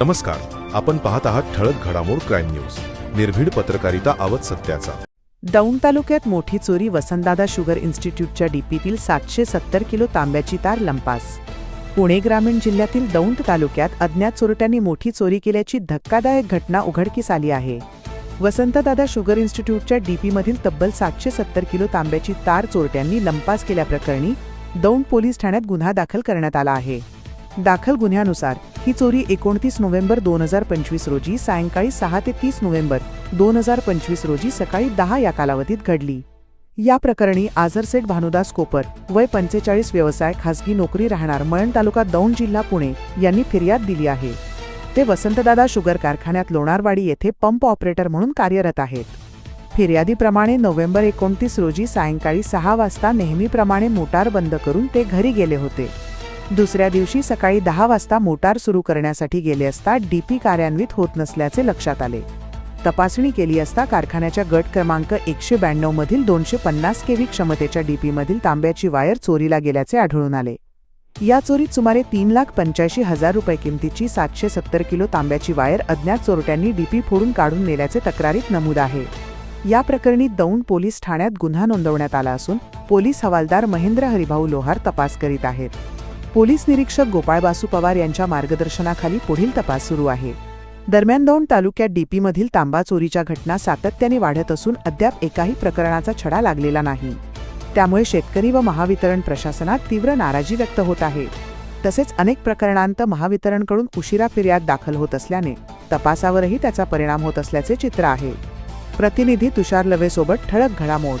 नमस्कार आपण पाहत आहात ठळक घडामोड क्राईम न्यूज. निर्भीड पत्रकारिता आवत सत्याचा. दौंड तालुक्यात मोठी चोरी वसंतदादा शुगर इन्स्टिट्यूटच्या डीपीतील सातशे सत्तर किलो तांब्याची तार लंपास. पुणे ग्रामीण जिल्ह्यातील दौंड तालुक्यात अज्ञात चोरट्यांनी मोठी चोरी केल्याची धक्कादायक घटना उघडकीस आली आहे. वसंतदादा शुगर इन्स्टिट्यूटच्या डीपीमधील तब्बल सातशे सत्तर किलो तांब्याची तार चोरट्यांनी लंपास केल्याप्रकरणी दौंड पोलीस ठाण्यात गुन्हा दाखल करण्यात आला आहे. दाखल गुन्ह्यानुसार ही चोरी एकोणतीस नोव्हेंबर दोन हजार पंचवीस रोजी सायंकाळी सहा ते तीस नोव्हेंबर दोन हजार पंचवीस रोजी सकाळी दहा या कालावधीत घडली. या प्रकरणी आझरसेठ भानुदास कोपर वय पंचेचाळीस व्यवसाय खासगी नोकरी राहणार मळण तालुका दौंड जिल्हा पुणे यांनी फिर्याद दिली आहे. ते वसंतदादा शुगर कारखान्यात लोणारवाडी येथे पंप ऑपरेटर म्हणून कार्यरत आहेत. फिर्यादीप्रमाणे नोव्हेंबर एकोणतीस रोजी सायंकाळी सहा वाजता नेहमीप्रमाणे मोटार बंद करून ते घरी गेले होते. दुसऱ्या दिवशी सकाळी दहा वाजता मोटार सुरू करण्यासाठी गेले असता डीपी कार्यान्वित होत नसल्याचे लक्षात आले. तपासणी केली असता कारखान्याच्या गट क्रमांक एकशे ब्याण्णव मधील दोनशे पन्नास केव्ही क्षमतेच्या डीपीमधील तांब्याची वायर चोरीला गेल्याचे आढळून आले. या चोरीत सुमारे तीन लाख पंच्याऐंशी हजार रुपये किमतीची सातशे सत्तर किलो तांब्याची वायर अज्ञात चोरट्यांनी डीपी फोडून काढून नेल्याचे तक्रारीत नमूद आहे. या प्रकरणी दौंड पोलीस ठाण्यात गुन्हा नोंदवण्यात आला असून पोलीस हवालदार महेंद्र हरिभाऊ लोहार तपास करीत आहेत. पोलीस निरीक्षक गोपाळ बासू पवार यांच्या मार्गदर्शनाखाली पुढील तपास सुरू आहे. दरम्यान दौंड तालुक्यात डीपीमधील तांबा चोरीच्या घटना सातत्याने वाढत असून अद्याप एकाही प्रकरणाचा छडा लागलेला नाही. त्यामुळे शेतकरी व महावितरण प्रशासनात तीव्र नाराजी व्यक्त होत आहे. तसेच अनेक प्रकरणांत महावितरणकडून उशिरा फिर्याद दाखल होत असल्याने तपासावरही त्याचा परिणाम होत असल्याचे चित्र आहे. प्रतिनिधी तुषार लवेसोबत ठळक घडामोड.